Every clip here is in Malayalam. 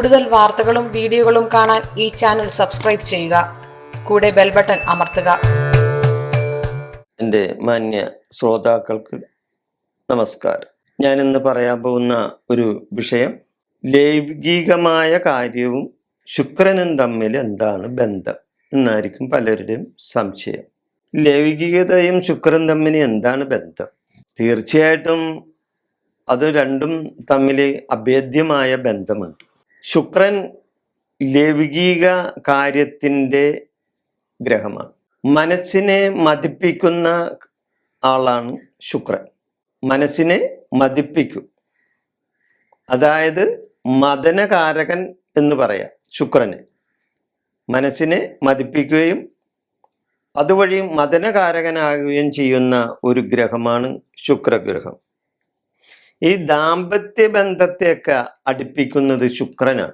കൂടുതൽ വാർത്തകളും വീഡിയോകളും കാണാൻ ഈ ചാനൽ സബ്സ്ക്രൈബ് ചെയ്യുക. കൂടെ ബെൽ ബട്ടൺ അമർത്തുക. എന്റെ മാന്യ ശ്രോതാക്കൾക്ക് നമസ്കാരം. ഞാൻ ഇന്ന് പറയാൻ പോകുന്ന ഒരു വിഷയം ലൈംഗികമായ കാര്യവും ശുക്രനും തമ്മിൽ എന്താണ് ബന്ധം എന്നായിരിക്കും പലരുടെയും സംശയം. ലൈംഗികതയും ശുക്രൻ തമ്മിൽ എന്താണ് ബന്ധം? തീർച്ചയായിട്ടും അത് രണ്ടും തമ്മിൽ അഭേദ്യമായ ബന്ധമുണ്ട്. ശുക്രൻ ലൗകിക കാര്യത്തിന്റെ ഗ്രഹമാണ്. മനസ്സിനെ മതിപ്പിക്കുന്ന ആളാണ് ശുക്രൻ. മനസ്സിനെ മതിപ്പിക്കും. അതായത് മദനകാരകൻ എന്ന് പറയാം ശുക്രന്. മനസ്സിനെ മതിപ്പിക്കുകയും അതുവഴി മദനകാരകനാകുകയും ചെയ്യുന്ന ഒരു ഗ്രഹമാണ് ശുക്രഗ്രഹം. ഈ ദാമ്പത്യ ബന്ധത്തെയൊക്കെ അടുപ്പിക്കുന്നത് ശുക്രനാണ്.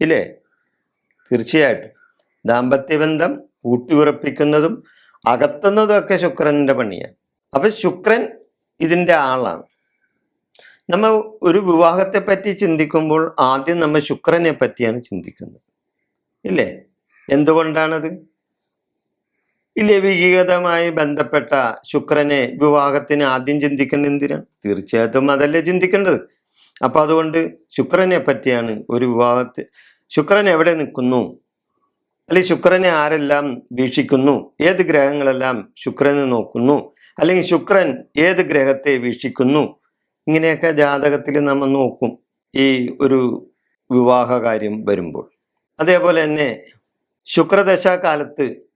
ഇല്ലേ? തീർച്ചയായിട്ടും. ദാമ്പത്യബന്ധം ഊട്ടിയുറപ്പിക്കുന്നതും അകത്തുന്നതും ഒക്കെ ശുക്രന്റെ പണിയാണ്. അപ്പൊ ശുക്രൻ ഇതിന്റെ ആളാണ്. നമ്മൾ ഒരു വിവാഹത്തെ പറ്റി ചിന്തിക്കുമ്പോൾ ആദ്യം നമ്മൾ ശുക്രനെ പറ്റിയാണ് ചിന്തിക്കുന്നത്. ഇല്ലേ? എന്തുകൊണ്ടാണത്? ലൈംഗികതമായി ബന്ധപ്പെട്ട ശുക്രനെ വിവാഹത്തിന് ആദ്യം ചിന്തിക്കേണ്ടത് എന്തിനാണ്? തീർച്ചയായിട്ടും അതല്ലേ ചിന്തിക്കേണ്ടത്. അപ്പൊ അതുകൊണ്ട് ശുക്രനെ പറ്റിയാണ് ഒരു വിവാഹത്തിൽ ശുക്രൻ എവിടെ നിൽക്കുന്നു? അല്ലെങ്കിൽ ശുക്രനെ ആരെല്ലാം വീക്ഷിക്കുന്നു? ഏത് ഗ്രഹങ്ങളെല്ലാം ശുക്രനെ നോക്കുന്നു? അല്ലെങ്കിൽ ശുക്രൻ ഏത് ഗ്രഹത്തെ വീക്ഷിക്കുന്നു? ഇങ്ങനെയൊക്കെ ജാതകത്തിൽ നമ്മൾ നോക്കും ഈ ഒരു വിവാഹ കാര്യം വരുമ്പോൾ. അതേപോലെ തന്നെ ശുക്രദശാകാലത്ത്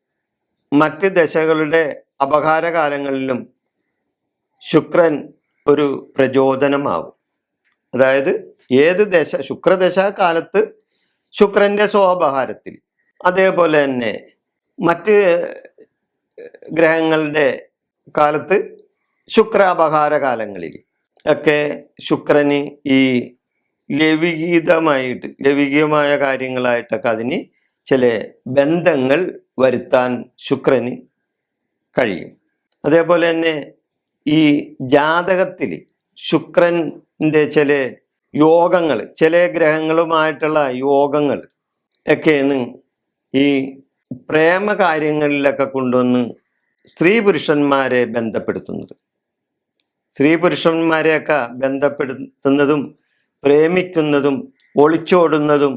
മറ്റ് ദശകളുടെ അപകാരകാലങ്ങളിലും ശുക്രൻ ഒരു പ്രചോദനമാവും. അതായത് ഏത് ദശ ശുക്രദശ കാലത്ത് ശുക്രന്റെ സ്വാഭാരത്തിൽ അതേപോലെ തന്നെ മറ്റ് ഗ്രഹങ്ങളുടെ കാലത്ത് ശുക്രാപഹാര കാലങ്ങളിൽ ഒക്കെ ശുക്രന് ഈ ലവികീതമായിട്ട് ലവികീയമായ കാര്യങ്ങളായിട്ടൊക്കെ അതിന് ചില ബന്ധങ്ങൾ വരുത്താൻ ശുക്രന് കഴിയും. അതേപോലെ തന്നെ ഈ ജാതകത്തിൽ ശുക്രന്റെ ചില യോഗങ്ങൾ ചില ഗ്രഹങ്ങളുമായിട്ടുള്ള യോഗങ്ങൾ ഒക്കെയാണ് ഈ പ്രേമ കാര്യങ്ങളിലൊക്കെ കൊണ്ടുവന്ന് സ്ത്രീ പുരുഷന്മാരെ ബന്ധപ്പെടുത്തുന്നത്. സ്ത്രീ പുരുഷന്മാരെയൊക്കെ ബന്ധപ്പെടുത്തുന്നതും പ്രേമിക്കുന്നതും ഒളിച്ചോടുന്നതും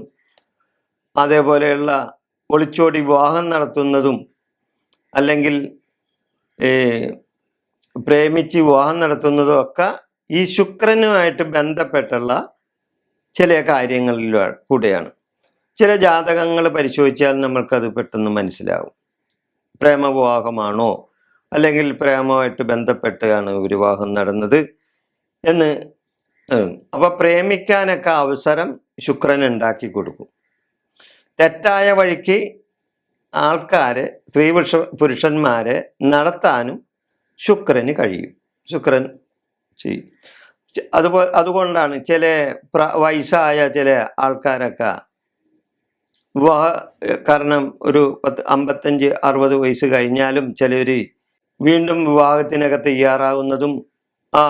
അതേപോലെയുള്ള ഒളിച്ചോടി വിവാഹം നടത്തുന്നതും അല്ലെങ്കിൽ പ്രേമിച്ച് വിവാഹം നടത്തുന്നതും ഒക്കെ ഈ ശുക്രനുമായിട്ട് ബന്ധപ്പെട്ടുള്ള ചില കാര്യങ്ങളിൽ കൂടെയാണ്. ചില ജാതകങ്ങൾ പരിശോധിച്ചാൽ നമ്മൾക്കത് പെട്ടെന്ന് മനസ്സിലാവും പ്രേമവിവാഹമാണോ അല്ലെങ്കിൽ പ്രേമമായിട്ട് ബന്ധപ്പെട്ടാണ് വിവാഹം നടന്നത് എന്ന് അപ്പോൾ അപ്പൊ പ്രേമിക്കാനൊക്കെ അവസരം ശുക്രൻ ഉണ്ടാക്കി കൊടുക്കും. തെറ്റായ വഴിക്ക് ആൾക്കാർ സ്ത്രീ പുരുഷ പുരുഷന്മാരെ നടത്താനും ശുക്രന് കഴിയും. ശുക്രൻ ചെയ്യും. അതുപോലെ അതുകൊണ്ടാണ് ചില പ്ര വയസ്സായ ചില ആൾക്കാരൊക്കെ വിവാഹ കാരണം ഒരു പത്ത് അമ്പത്തഞ്ച് അറുപത് വയസ്സ് കഴിഞ്ഞാലും ചിലർ വീണ്ടും വിവാഹത്തിനൊക്കെ തയ്യാറാകുന്നതും ആ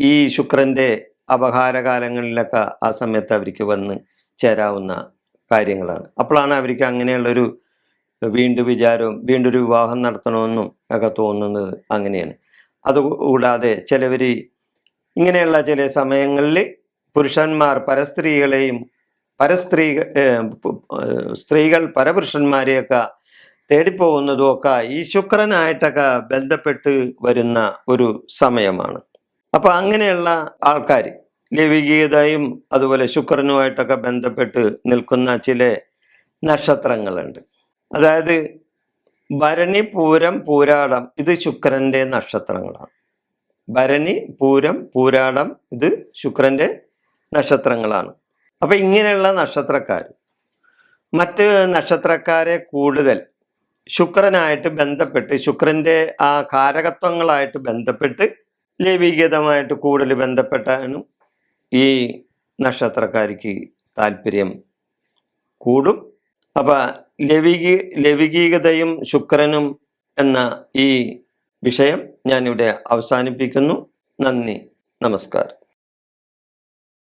ഈ ശുക്രന്റെ അപഹാരകാലങ്ങളിലൊക്കെ ആ സമയത്ത് അവർക്ക് വന്ന് ചേരാവുന്ന കാര്യങ്ങളാണ്. അപ്പോഴാണ് അവർക്ക് അങ്ങനെയുള്ളൊരു വീണ്ടും വിചാരവും വീണ്ടും ഒരു വിവാഹം നടത്തണമെന്നും ഒക്കെ തോന്നുന്നത് അങ്ങനെയാണ്. അതുകൂടാതെ ചിലവർ ഇങ്ങനെയുള്ള ചില സമയങ്ങളിൽ പുരുഷന്മാർ പരസ്ത്രീകളെയും പരസ്ത്രീ സ്ത്രീകൾ പരപുരുഷന്മാരെയൊക്കെ തേടിപ്പോകുന്നതും ഒക്കെ ഈ ശുക്രനായിട്ടൊക്കെ ബന്ധപ്പെട്ട് വരുന്ന ഒരു സമയമാണ്. അപ്പൊ അങ്ങനെയുള്ള ആൾക്കാർ ലൈംഗികതയും അതുപോലെ ശുക്രനുമായിട്ടൊക്കെ ബന്ധപ്പെട്ട് നിൽക്കുന്ന ചില നക്ഷത്രങ്ങളുണ്ട്. അതായത് ഭരണി പൂരം പൂരാടം ഇത് ശുക്രന്റെ നക്ഷത്രങ്ങളാണ്. ഭരണി പൂരം പൂരാടം ഇത് ശുക്രന്റെ നക്ഷത്രങ്ങളാണ്. അപ്പൊ ഇങ്ങനെയുള്ള നക്ഷത്രക്കാർ മറ്റ് നക്ഷത്രക്കാരെ കൂടുതൽ ശുക്രനായിട്ട് ബന്ധപ്പെട്ട് ശുക്രന്റെ ആ കാരകത്വങ്ങളായിട്ട് ബന്ധപ്പെട്ട് ലൈവികതമായിട്ട് കൂടുതൽ ബന്ധപ്പെട്ടാണ് ഈ നക്ഷത്രക്കാർക്ക് താല്പര്യം കൂടും. അപ്പൊ ലവികി ലവികീകതയും ശുക്രനും എന്ന ഈ വിഷയം ഞാനിവിടെ അവസാനിപ്പിക്കുന്നു. നന്ദി നമസ്കാരം.